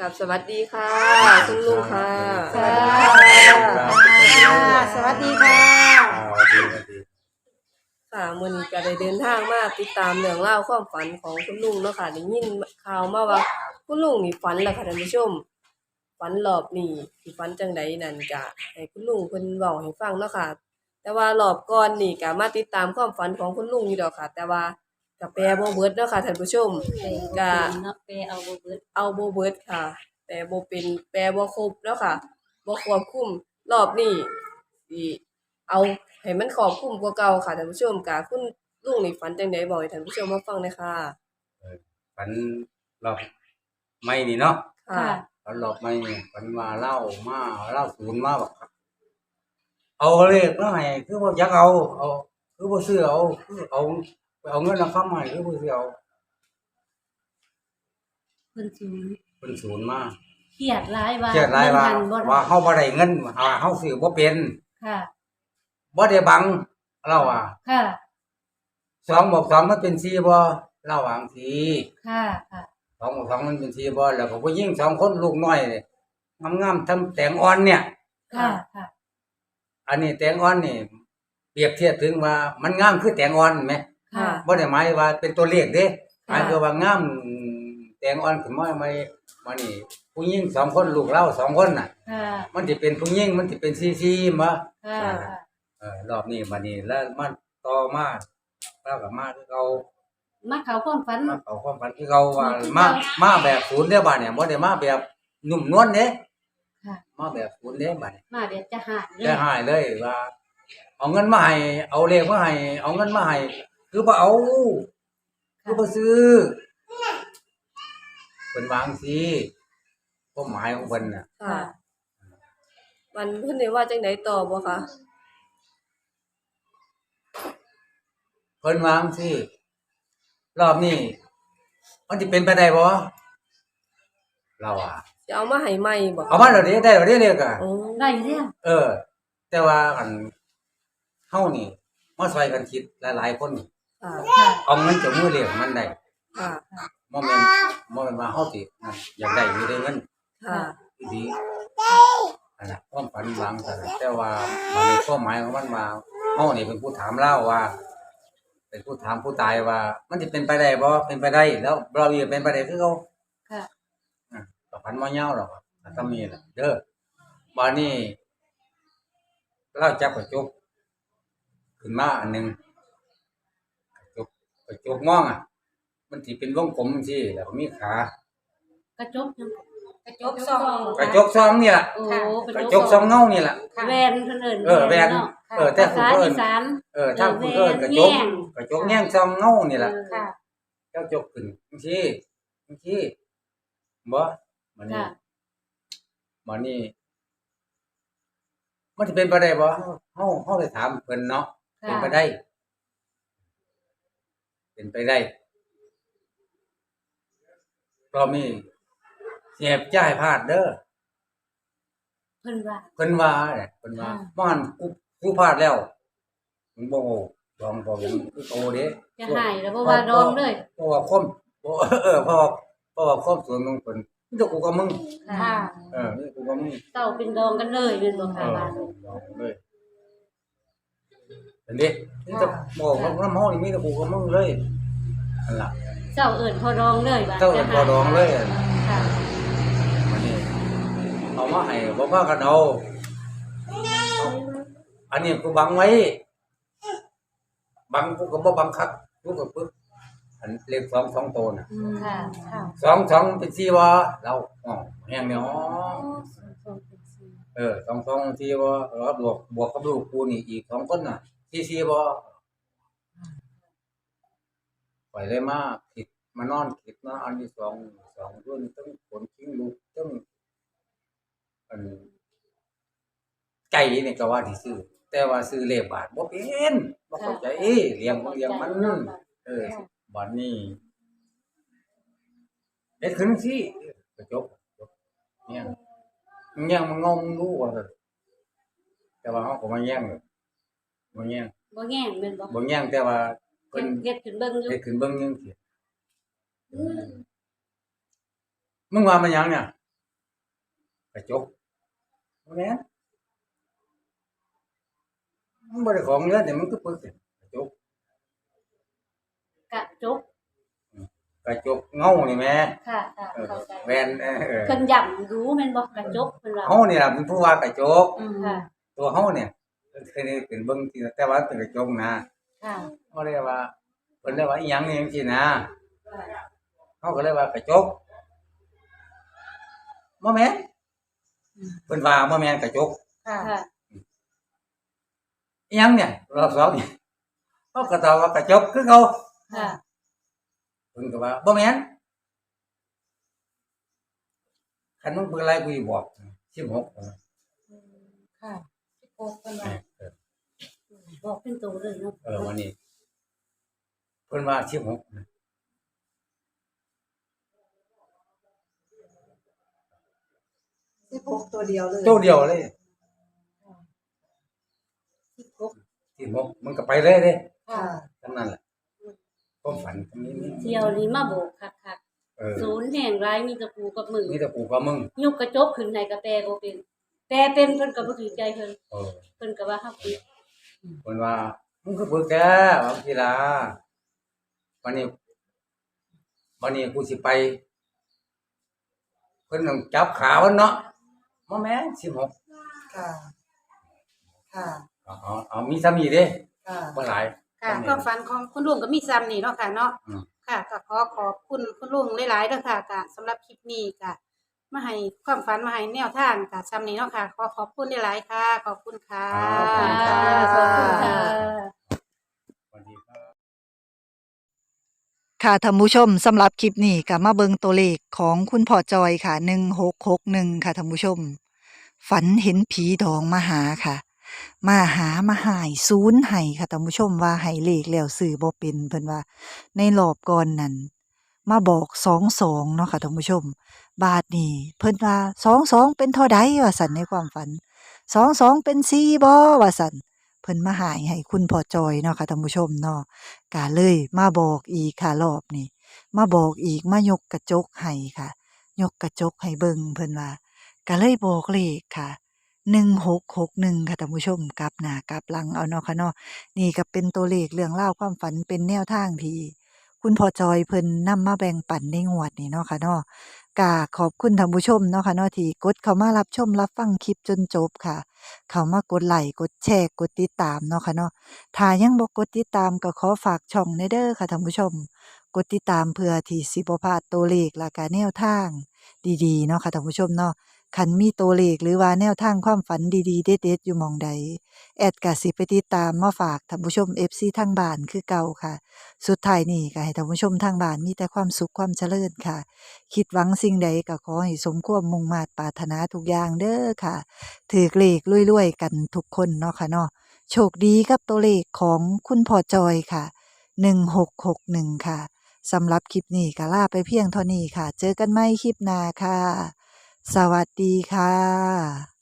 กับสวัสดีค่ะ คุณลุงค่ะ สวัสดีค่ะ สวัสดีค่ะสวัสดีสวัสดีค่ะมื้อนี้ก็ได้เดินทางมาติดตามเรื่องเล่าวความฝันของคุณลุงเนาะค่ะได้ยินข่าวมาว่าคุณลุงนี่ฝันแล้วค่ะท่านผู้ชมฝันรอบนี้สิฝันจังไดนั่นก็ให้คุณลุงเพิ่นเว้าให้ฟังเนาะค่ะ แต่ว่ารอบก่อนนี่ก็มาติดตามความฝันของคุณลุงอยู่ดอกค่ะ แต่ว่า ก็แปลบ่เบิดเนาะค่ะท่านผู้ชม กะ เนาะเปเอาบ่เบิดเอาบ่เบิดค่ะแต่บ่เป็นแปลบ่ครบแล้วค่ะบ่ควบคุมรอบนี้สิเอาให้มันครอบคลุมกว่าเก่าค่ะท่านผู้ชมกะคุณลุงนี่ฝันจังไดบอกให้ท่านผู้ชมมาฟังหน่อยค่ะฝันรอบไม่นี่เนาะค่ะ ฝันรอบไม่นี่ฝันมาเล่ามาเล่าศูนย์มาบอกครับเอาเลขมาให้คือว่าอยากเอาเอา คือว่าซื้อเอาคือเอา ไปเอาเงินมาค้ำให้คือว่าซื้อเอาเพิ่นสูงเป็นศูนย์มาเครียดหลายว่าเชื่อไรว่าเงินบ่ว่าเฮาบ่ได้เงินว่าเฮาซื้อบ่เป็นค่ะ บ่ได้บังเราว่าค่ะ สองบวกสองมันเป็นสี่บ่เราวาจังสี่ค่ะค่ะ สองบวกสองมันเป็นสี่บ่แล้วก็ผู้หญิงสองคนลูกน้อยนี่งามๆทำแตงอ่อนเนี่ย ค่ะค่ะอันนี้แตงอ่อนนี่ เปรียบเทียบถึงว่ามันงามคือแตงอ่อนไหม ค่ะ บ่ได้หมายว่าเป็นตัวเลขเด้หค่ะมายคือว่างามแตงอ่อนขึ้นมาไม่มานี่ผู้หญิงสองคนลูกเราสองคนน่ะ ค่ะ มันสิเป็นผู้หญิงมันสิเป็นซีซีมาค่ะค่ะ เออรอบนี้มานี่แล้วมันต่อมาแล้วก็มาคือเก่ามาเขาความฝัน มาเอาความฝันคือเก่าว่ามามาแบบศูนย์เด้อบัดเนี่ยบ่ได้มาแบบนุ่มนวลเด้ค่ะ มาแบบศูนย์เด้บัดเนี่ย มาเดี๋ยวจะหายเลได้ย หายเลยว่า เอาเงินมาให้เอาเลขมาให้เอาเงินมาให้ คือบ่เอาคือบ่ซื้อเพิ่นวางสิความหมายของเพิ่นน่ะค่ะมันเพิ่นได้ว่าจังไดต่อบ่คะเพิ่นวางสิรอบนี้มันสิเป็นไปได้บ่เราอะจะเอามาให้ใหม่บ่เอามาแล้วเด้ได้แล้วเด้เลขอะโอ้ได้แล้วเออ แต่ว่าอันเฮานี่มาช่วยกันคิดหลายๆคน ค่ะค่ะเอาเงินจากมือเลขมันได้ค่ะบ่แม่นบ่แม่นว่าเฮาสินั่นอยากได้อยู่ได้เงินค่ะดีอันน่ะความฝันบางแต่แต่ว่ามันมีความหมายของมันว่าเฮานี่เป็นผู้ถามเล่าว่า เป็นผู้ถามผู้ตายว่า มันสิเป็นไปได้บ่เป็นไปได้แล้วเราอีกเป็นไปได้คือเขาค่ะอะก็ฝันบ่ยาวหรอกก็ต้องมีล่ะเด้อบัดนี้เราจับกระจกขึ้นมาอันหนึงกระจ กกระจกมองอะ มันสิเป็นวงกลมจังซี่แล้วก็มีขากระจกยังกระจกซองกระจกซองนี่ล่ะโอ้เป็นกระจกซองเงานี่ล่ะ แวนเพิ่นเอิ้นเออแวนนาะเออแต่ผมภาษาก็เอิ้อีนสานเออถ้าคุณเอิ้นกระจกแง่งกระจกแง่งซองเงานี่ล่ะค่ะเจ้าจกขึ้นจังซี่จังซี่บ่มันนี่ค่ะมันนี่มันสิเป็นไปได้บ่เฮาเฮาได้ถามเพิ่นเนาะค่ะเป็นไปได้ เป็นไปได้รอบนี้เสียบจ่ายพลาดเด้อเพิ่นว่าเพิ่นว่าเนี่ยเพิ่นว่าค่ะบ่หันกูกูพลาดแล้วมึงบ่โง่ดองบ่ยังคือโตเด้จะหายแล้วเพราะว่าดองเลยเพราะว่าความเพราะเออเพราะว่าเพราะว่าความส่วนของคนนี่ตัวกูกับมึงค่ะเออนี่กูกับมึงเต้าเป็นดองกันเลยเป็นบ่เอค่ะอว่าเลย เห็นดินี่จะบอกว่าน้ำห้องนี่มีแต่กูกับมึงเลยอันล่ะเจ้าเอิ้นพอดองเลยว่าเจ้าเอิ้นพอดองเลยค่ะมันนี่เอามาให้บอกว่ากันเอาเอาอันนี้กูบังไว้บังกูก็บ่บังคับกูก็ปึ๊บอันเลขสองสองตัวน่ะอืมค่ะค่ะสองสองเป็นสี่วะเราอ๋อแห้งเนี่ยอ๋อเออสองสองสี่บ่แล้วบวกบวกกับลูกกูนี่อีกสองคนน่ะ สี่สี่บ่ปล่อยเลยมากคิดมานอนคิดมาอันที่สองสองรุ่นต้องผลทิ้งลูกต้องอันไก่นี่ก็ว่าที่ซื้อ แต่ว่าซื้อเลขบาทบ่เป็นบ่เข้าใจเลี้ยงบ่เลี้ยงมันเออบัดนี้เฮ็ดขึ้นสิกระจกระจกเนี่ยมันยังมันงงรู้ว่าแต่ว่าเขาก็มาแย่งเลย บ่แย่งบ่แง่งแม่นบ่บ่แย่งแต่ว่าเพิ่นเฮ็ดขึ้นเบิ่งอยู่เฮ็ดขึ้นเบิ่งยังสิมึงว่ามันหยังเนี่ยกระจกบ่แม่นมันบ่ได้ของเนื้อแต่มันก็ปึกกระจกกระจกกระจกเงานี่แม่ค่ะค่ะเออเข้าใจแวนเออเพิ่นย่ำรู้แม่นบ่กระจกเพิ่นว่าเฮานี่ล่ะเป็นผู้ว่ากระจกอืมค่ะตัวเฮาเนี่ย เคยได้เป็นเบิ่งที่แต่ว่าเป็นกระจกนะค่ะเขาเรียกว่าเพิ่นเรียกว่าอีหยังนี่จังซี่นะเขาก็เรียกว่ากระจกบ่แม่นเพิ่นว่าบ่แม่นกระจกค่ะค่ะอีหยังเนี่ยรอบสองเนี่ยเขาก็ตอบว่ากระจกคือเขาค่ะเพิ่นก็ว่าบ่แม่นคันมึงเปิดอะไรกูสิบอก16เออค่ะ โอ้เพิ่นว่าเออบอกเป็นตัวเลยเนาะเออวันนี้เพิ่นว่า16นะสิพกตัวเดียวเลยตัวเดียวเลยที่พบ16มันก็ไปเลยเด้ค่ะทั้งนั้นแหละความฝันตรงนี้นี่เที่ยวนี้มาโบกคักเออๆศูนย์แห่งร้ายมีแตะปูกับมือมีแต่กูกับมึงยกกระจกขึ้นให้กระแปบ่เป็น แปลเป็นเพิ่นก็บ่ถือใจเพิ่นเออเพิ่นก็ว่าเฮาผิดคนว่ามึงคือปึกแกบางทีละวันนี้วันนี้กูสิไป เพิ่นต้องจับขาวันเนาะมาแม่สิบหกค่ะ ค่ะ เอาเอาเอามีสามีเด้ค่ะ บ่หลาย ค่ะจำได้ความฝันของคุณลุงก็มีซ้ำนี่เนาะค่ะเนาะอืม ค่ะก็ขอขอบคุณคุณลุงหลายๆเด้อค่ะกะสำหรับคลิปนี้กะ มาให้ความฝันมาให้แนวทางกะซ้ำนี้เนาะค่ะ ขอขอบคุณหลายๆค่ะ ขอบคุณค่ะค่ะ ขอบคุณค่ะ สวัสดีครับ ค่ะท่านผู้ชมสำหรับคลิปนี้ก็มาเบิงตัวเลขของคุณพ่อจอยค่ะ 1661 ค่ะท่านผู้ชม ฝันเห็นผีดองมาหาค่ะ มาหามาหายศูนย์ให้ค่ะท่านผู้ชมว่าให้เลขแล้วซื้อบ่เป็นเพิ่นว่าในรอบก่อนนั้น มาบอก22เนาะค่ะท่านผู้ชม บาทนี้เพิ่นว่า22เป็นเท่าใดว่าซั่นในความฝัน22เป็น4บ่ว่าซั่นเพิ่นมาหายให้คุณพ่อจอยเนาะค่ะท่านผู้ชมเนาะกาเลยมาบอกอีกค่ะรอบนี้มาบอกอีกมายกกระจกให้ค่ะ ยกกระจกให้เบิ่งเพิ่นว่าก็เลยบอกเลขค่ะหนึ่งหกหกหนึ่งค่ะท่านผู้ชมกลับหน้ากลับหลังเอาเนาะค่ะเนาะนี่ก็เป็นตัวเลขเรื่องเล่าความฝันเป็นแนวทางที่ คุณพอจอยเพิ่นนำมาแบ่งปันในงวดนี้เนาะค่ะเนาะกาขอบคุณท่านผู้ชมเนาะค่ะเนาะที่กดเข้ามารับชมรับฟังคลิปจนจบค่ะ เข้ามากดไลค์กดแชร์กดติดตามเนาะค่ะเนาะถ้ายังบ่กดติดตามก็ขอฝากช่องในเด้อค่ะท่านผู้ชม กดติดตามเพื่อที่สิบ่พลาดตัวเลขและก็แนวทางดีๆเนาะค่ะท่านผู้ชมเนาะ คันมีตัวเลขหรือว่าแนวทางความฝันดีๆ เด็ดๆอยู่มองใด แอดก็สิไปติดตามมาฝากท่านผู้ชม FC ทางบ้านคือเก่าค่ะ สุดท้ายนี้ก็ให้ท่านผู้ชมทางบ้านมีแต่ความสุขความเจริญค่ะ คิดหวังสิ่งใดก็ขอให้สมความมุ่งมา่ปรารถนาทุกอย่างเด้อค่ะถือเลขรวยๆกันทุกคนเนาะค่ะเนาะโชคดีกับตัวเลขของคุณพ่อจอยค่ะ1661ค่ะสำหรับคลิปนี้ก็ลาไปเพียงเท่านี้ค่ะ เจอกันใหม่คลิปหน้าค่ะ สวัสดีค่ะ